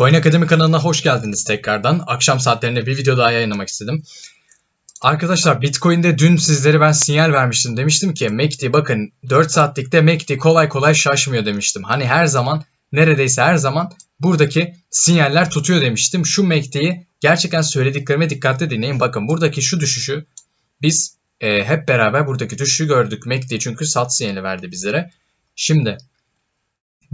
Coin Akademi kanalına hoş geldiniz tekrardan. Akşam saatlerinde bir video daha yayınlamak istedim. Arkadaşlar Bitcoin'de dün sizlere ben sinyal vermiştim. Demiştim ki MACD bakın 4 saatlikte MACD kolay kolay şaşmıyor demiştim. Hani her zaman neredeyse her zaman buradaki sinyaller tutuyor demiştim. Şu MACD'yi gerçekten söylediklerime dikkatli dinleyin. Bakın buradaki şu düşüşü biz e, hep beraber buradaki düşüşü gördük. MACD çünkü sat sinyali verdi bizlere. Şimdi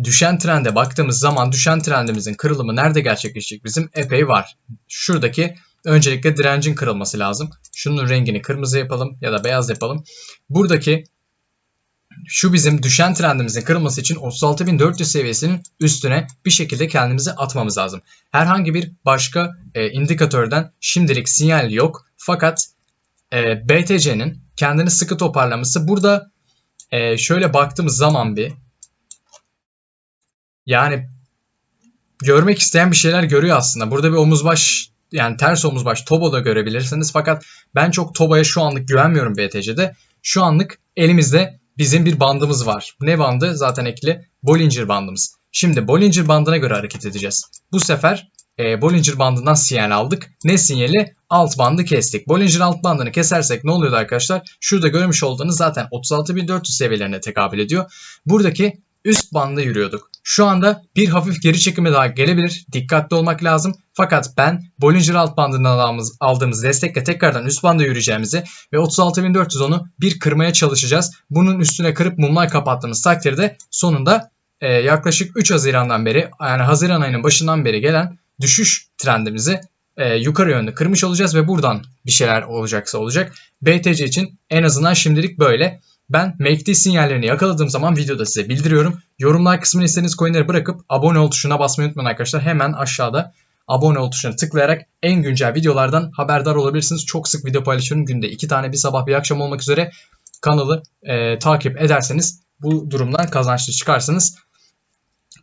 düşen trende baktığımız zaman düşen trendimizin kırılımı nerede gerçekleşecek bizim epey var. Şuradaki öncelikle direncin kırılması lazım. Şunun rengini kırmızı yapalım ya da beyaz yapalım. Buradaki şu bizim düşen trendimizin kırılması için 36.400 seviyesinin üstüne bir şekilde kendimizi atmamız lazım. Herhangi bir başka e, indikatörden şimdilik sinyal yok. Fakat e, BTC'nin kendini sıkı toparlaması burada e, şöyle baktığımız zaman bir yani görmek isteyen bir şeyler görüyor aslında. Burada bir omuz baş yani ters omuz baş Tobo da görebilirsiniz. Fakat ben çok Tobo'ya şu anlık güvenmiyorum BTC'de. Şu anlık elimizde bizim bir bandımız var. Ne bandı? Zaten ekli Bollinger bandımız. Şimdi Bollinger bandına göre hareket edeceğiz. Bu sefer e, Bollinger bandından sinyal aldık. Ne sinyali? Alt bandı kestik. Bollinger alt bandını kesersek ne oluyordu arkadaşlar? Şurada görmüş olduğunuz zaten 36.400 seviyelerine tekabül ediyor. Buradaki üst banda yürüyorduk. Şu anda bir hafif geri çekime daha gelebilir. Dikkatli olmak lazım. Fakat ben Bollinger alt bandından aldığımız, aldığımız destekle tekrardan üst banda yürüyeceğimizi ve 36.410'u bir kırmaya çalışacağız. Bunun üstüne kırıp mumlar kapattığımız takdirde sonunda e, yaklaşık 3 Haziran'dan beri yani Haziran ayının başından beri gelen düşüş trendimizi e, yukarı yönde kırmış olacağız ve buradan bir şeyler olacaksa olacak. BTC için en azından şimdilik böyle. Ben MACD sinyallerini yakaladığım zaman videoda size bildiriyorum. Yorumlar kısmına istediğiniz coinleri bırakıp abone ol tuşuna basmayı unutmayın arkadaşlar. Hemen aşağıda abone ol tuşuna tıklayarak en güncel videolardan haberdar olabilirsiniz. Çok sık video paylaşıyorum. Günde iki tane bir sabah bir akşam olmak üzere kanalı e, takip ederseniz bu durumdan kazançlı çıkarsınız.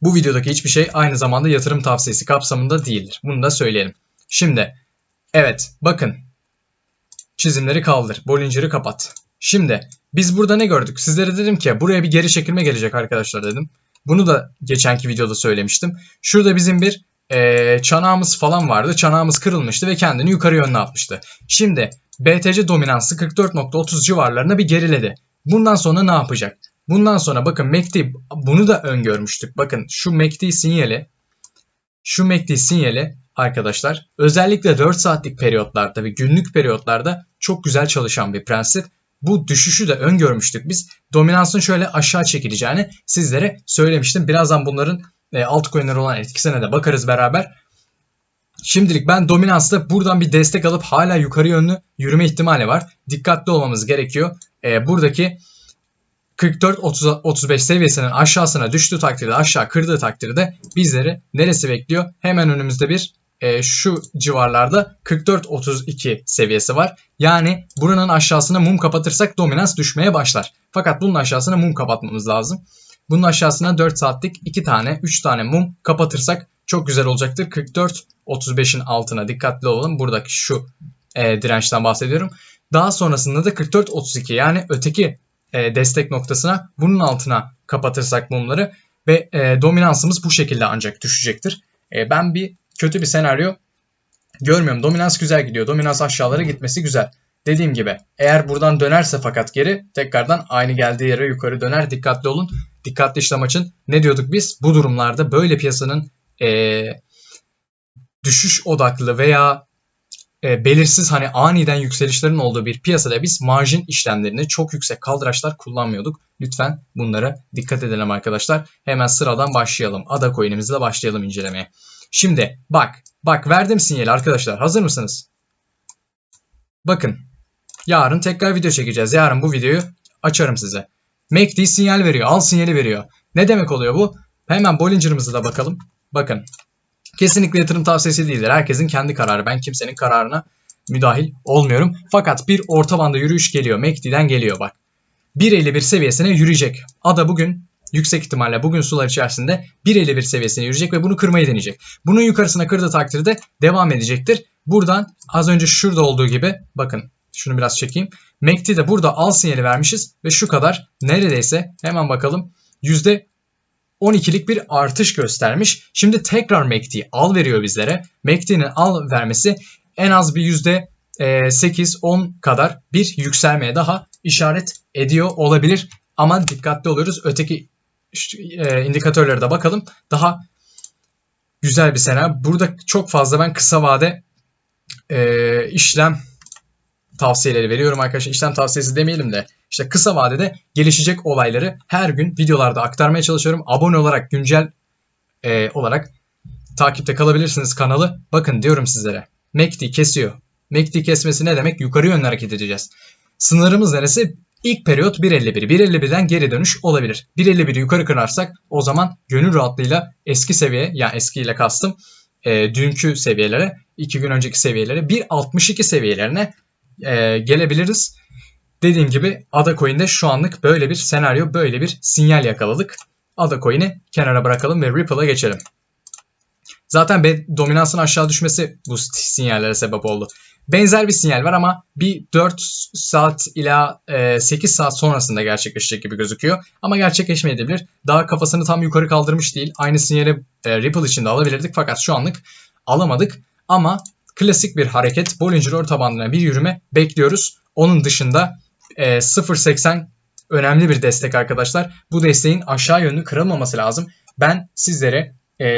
Bu videodaki hiçbir şey aynı zamanda yatırım tavsiyesi kapsamında değildir. Bunu da söyleyelim. Şimdi evet bakın çizimleri kaldır. Bollinger'ı kapat. Şimdi biz burada ne gördük? Sizlere dedim ki buraya bir geri çekilme gelecek arkadaşlar dedim. Bunu da geçenki videoda söylemiştim. Şurada bizim bir e, çanağımız falan vardı. Çanağımız kırılmıştı ve kendini yukarı yönüne atmıştı. Şimdi BTC dominansı 44.30 civarlarına bir geriledi. Bundan sonra ne yapacak? Bundan sonra bakın MACD bunu da öngörmüştük. Bakın şu MACD sinyali şu MACD sinyali arkadaşlar özellikle 4 saatlik periyotlarda ve günlük periyotlarda çok güzel çalışan bir prensip bu düşüşü de öngörmüştük biz. Dominansın şöyle aşağı çekileceğini sizlere söylemiştim. Birazdan bunların e, altcoin'lere olan etkisine de bakarız beraber. Şimdilik ben dominansta buradan bir destek alıp hala yukarı yönlü yürüme ihtimali var. Dikkatli olmamız gerekiyor. E, buradaki 44-35 seviyesinin aşağısına düştüğü takdirde aşağı kırdığı takdirde bizleri neresi bekliyor? Hemen önümüzde bir e, şu civarlarda 44-32 seviyesi var. Yani buranın aşağısına mum kapatırsak dominans düşmeye başlar. Fakat bunun aşağısına mum kapatmamız lazım. Bunun aşağısına 4 saatlik 2 tane 3 tane mum kapatırsak çok güzel olacaktır. 44-35'in altına dikkatli olalım. Buradaki şu e, dirençten bahsediyorum. Daha sonrasında da 44-32 yani öteki e, destek noktasına bunun altına kapatırsak mumları ve e, dominansımız bu şekilde ancak düşecektir. E, ben bir kötü bir senaryo görmüyorum. Dominans güzel gidiyor. Dominans aşağılara gitmesi güzel. Dediğim gibi eğer buradan dönerse fakat geri tekrardan aynı geldiği yere yukarı döner. Dikkatli olun. Dikkatli işlem açın. Ne diyorduk biz? Bu durumlarda böyle piyasanın ee, düşüş odaklı veya e, belirsiz hani aniden yükselişlerin olduğu bir piyasada biz marjin işlemlerini çok yüksek kaldıraçlar kullanmıyorduk. Lütfen bunlara dikkat edelim arkadaşlar. Hemen sıradan başlayalım. Ada coin'imizle başlayalım incelemeye. Şimdi bak bak verdim sinyali arkadaşlar. Hazır mısınız? Bakın yarın tekrar video çekeceğiz. Yarın bu videoyu açarım size. MACD sinyal veriyor. Al sinyali veriyor. Ne demek oluyor bu? Hemen Bollinger'ımıza da bakalım. Bakın. Kesinlikle yatırım tavsiyesi değildir. Herkesin kendi kararı. Ben kimsenin kararına müdahil olmuyorum. Fakat bir orta banda yürüyüş geliyor. MACD'den geliyor bak. 1.51 seviyesine yürüyecek. Ada bugün yüksek ihtimalle bugün sular içerisinde 1.51 seviyesine yürüyecek ve bunu kırmayı deneyecek. Bunun yukarısına kırdığı takdirde devam edecektir. Buradan az önce şurada olduğu gibi bakın şunu biraz çekeyim. MACD de burada al sinyali vermişiz ve şu kadar neredeyse hemen bakalım %10 %12'lik bir artış göstermiş. Şimdi tekrar MACD al veriyor bizlere. MACD'nin al vermesi en az bir %8-10 kadar bir yükselmeye daha işaret ediyor olabilir. Ama dikkatli oluruz. Öteki e, indikatörlere de bakalım. Daha güzel bir senaryo. Burada çok fazla ben kısa vade e, işlem tavsiyeleri veriyorum arkadaşlar. İşlem tavsiyesi demeyelim de işte kısa vadede gelişecek olayları her gün videolarda aktarmaya çalışıyorum. Abone olarak güncel e, olarak takipte kalabilirsiniz kanalı. Bakın diyorum sizlere. MACD kesiyor. MACD kesmesi ne demek? Yukarı yönlü hareket edeceğiz. Sınırımız neresi? İlk periyot 1.51. 1.51'den geri dönüş olabilir. 1.51'i yukarı kırarsak o zaman gönül rahatlığıyla eski seviye yani eskiyle kastım e, dünkü seviyelere 2 gün önceki seviyelere 1.62 seviyelerine e, gelebiliriz. Dediğim gibi Ada Coin'de şu anlık böyle bir senaryo, böyle bir sinyal yakaladık. Ada Coin'i kenara bırakalım ve Ripple'a geçelim. Zaten dominansın aşağı düşmesi bu sinyallere sebep oldu. Benzer bir sinyal var ama bir 4 saat ila 8 e, saat sonrasında gerçekleşecek gibi gözüküyor. Ama gerçekleşmeyebilir. Daha kafasını tam yukarı kaldırmış değil. Aynı sinyali e, Ripple için de alabilirdik fakat şu anlık alamadık. Ama klasik bir hareket Bollinger orta bandına bir yürüme bekliyoruz. Onun dışında e, 0.80 önemli bir destek arkadaşlar. Bu desteğin aşağı yönlü kırılmaması lazım. Ben sizlere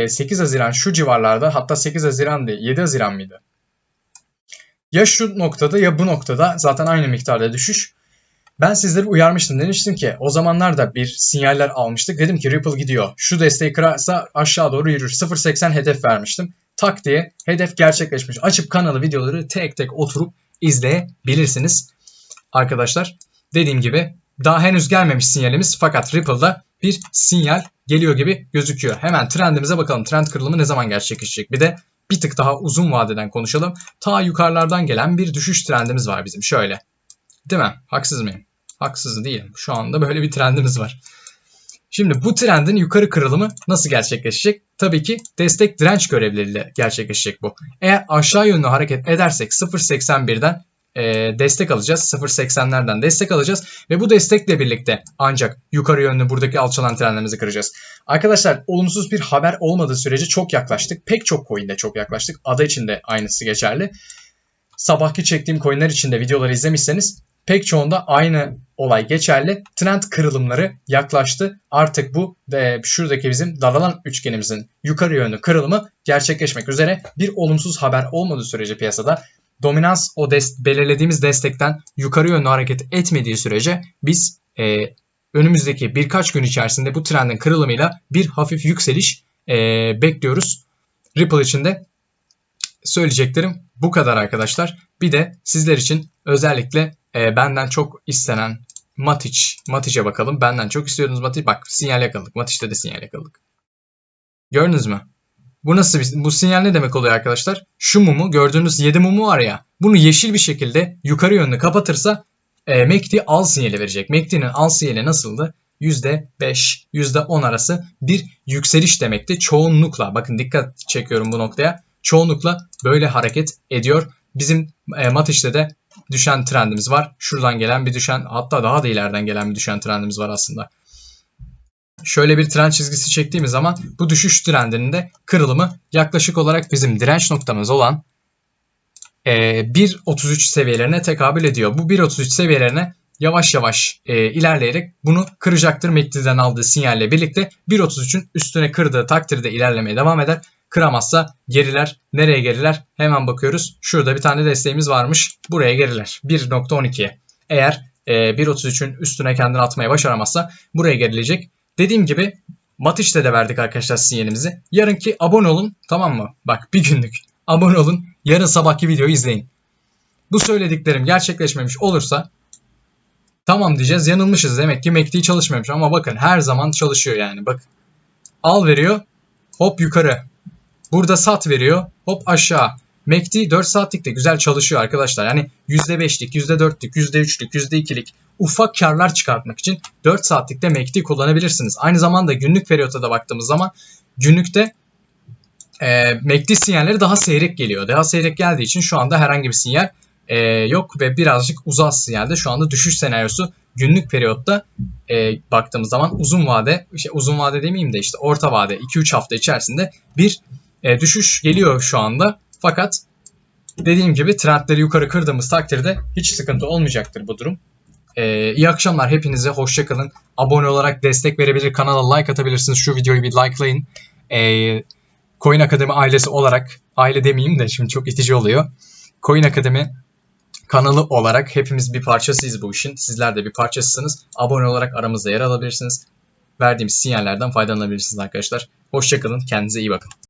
8 Haziran şu civarlarda hatta 8 Haziran değil 7 Haziran mıydı? Ya şu noktada ya bu noktada zaten aynı miktarda düşüş. Ben sizleri uyarmıştım. Demiştim ki o zamanlarda bir sinyaller almıştık. Dedim ki Ripple gidiyor. Şu desteği kırarsa aşağı doğru yürür. 0.80 hedef vermiştim. Tak diye hedef gerçekleşmiş. Açıp kanalı videoları tek tek oturup izleyebilirsiniz. Arkadaşlar dediğim gibi daha henüz gelmemiş sinyalimiz fakat Ripple'da bir sinyal geliyor gibi gözüküyor. Hemen trendimize bakalım. Trend kırılımı ne zaman gerçekleşecek? Bir de bir tık daha uzun vadeden konuşalım. Ta yukarılardan gelen bir düşüş trendimiz var bizim. Şöyle. Değil mi? Haksız mıyım? Haksız değilim. Şu anda böyle bir trendimiz var. Şimdi bu trendin yukarı kırılımı nasıl gerçekleşecek? Tabii ki destek direnç görevleriyle gerçekleşecek bu. Eğer aşağı yönlü hareket edersek 0.81'den e, destek alacağız. 0.80'lerden destek alacağız. Ve bu destekle birlikte ancak yukarı yönlü buradaki alçalan trendlerimizi kıracağız. Arkadaşlar olumsuz bir haber olmadığı sürece çok yaklaştık. Pek çok coin'de çok yaklaştık. Ada için de aynısı geçerli. Sabahki çektiğim coin'ler için de videoları izlemişseniz pek çoğunda aynı olay geçerli. Trend kırılımları yaklaştı. Artık bu de şuradaki bizim dalanan üçgenimizin yukarı yönlü kırılımı gerçekleşmek üzere. Bir olumsuz haber olmadığı sürece piyasada dominans o dest belirlediğimiz destekten yukarı yönlü hareket etmediği sürece biz e, önümüzdeki birkaç gün içerisinde bu trendin kırılımıyla bir hafif yükseliş e, bekliyoruz. Ripple için de söyleyeceklerim bu kadar arkadaşlar. Bir de sizler için özellikle e, benden çok istenen Matic. Matic'e bakalım. Benden çok istiyordunuz Matic. Bak sinyal yakaladık. Matic'te de sinyal yakaladık. Gördünüz mü? Bu nasıl bir, bu sinyal ne demek oluyor arkadaşlar? Şu mumu gördüğünüz 7 mumu var ya. Bunu yeşil bir şekilde yukarı yönlü kapatırsa e, MACD al sinyali verecek. MACD'nin al sinyali nasıldı? %5, %10 arası bir yükseliş demekti. Çoğunlukla bakın dikkat çekiyorum bu noktaya. Çoğunlukla böyle hareket ediyor. Bizim e, Matiş'te de düşen trendimiz var. Şuradan gelen bir düşen hatta daha da ileriden gelen bir düşen trendimiz var aslında şöyle bir trend çizgisi çektiğimiz zaman bu düşüş trendinin de kırılımı yaklaşık olarak bizim direnç noktamız olan e, 1.33 seviyelerine tekabül ediyor. Bu 1.33 seviyelerine yavaş yavaş e, ilerleyerek bunu kıracaktır. MACD'den aldığı sinyalle birlikte 1.33'ün üstüne kırdığı takdirde ilerlemeye devam eder. Kıramazsa geriler. Nereye geriler? Hemen bakıyoruz. Şurada bir tane desteğimiz varmış. Buraya geriler. 1.12'ye. Eğer e, 1.33'ün üstüne kendini atmaya başaramazsa buraya gerilecek. Dediğim gibi Matiş'te de verdik arkadaşlar sinyalimizi. Yarınki abone olun tamam mı? Bak bir günlük abone olun. Yarın sabahki videoyu izleyin. Bu söylediklerim gerçekleşmemiş olursa tamam diyeceğiz yanılmışız. Demek ki MACD çalışmamış ama bakın her zaman çalışıyor yani. Bak al veriyor hop yukarı. Burada sat veriyor hop aşağı. MACD 4 saatlikte güzel çalışıyor arkadaşlar. Yani %5'lik, %4'lük, %3'lük, %2'lik ufak karlar çıkartmak için 4 saatlikte MACD kullanabilirsiniz. Aynı zamanda günlük periyotta da baktığımız zaman günlükte e, MACD sinyalleri daha seyrek geliyor. Daha seyrek geldiği için şu anda herhangi bir sinyal e, yok ve birazcık uzas sinyalde şu anda düşüş senaryosu günlük periyotta e, baktığımız zaman uzun vade, işte uzun vade demeyeyim de işte orta vade 2-3 hafta içerisinde bir e, düşüş geliyor şu anda. Fakat dediğim gibi trendleri yukarı kırdığımız takdirde hiç sıkıntı olmayacaktır bu durum. E, iyi akşamlar hepinize hoşçakalın. Abone olarak destek verebilir, kanala like atabilirsiniz. Şu videoyu bir likelayın. E, Coin Akademi ailesi olarak, aile demeyeyim de şimdi çok itici oluyor. Coin Akademi kanalı olarak hepimiz bir parçasıyız bu işin. Sizler de bir parçasısınız. Abone olarak aramızda yer alabilirsiniz. Verdiğimiz sinyallerden faydalanabilirsiniz arkadaşlar. Hoşçakalın. Kendinize iyi bakın.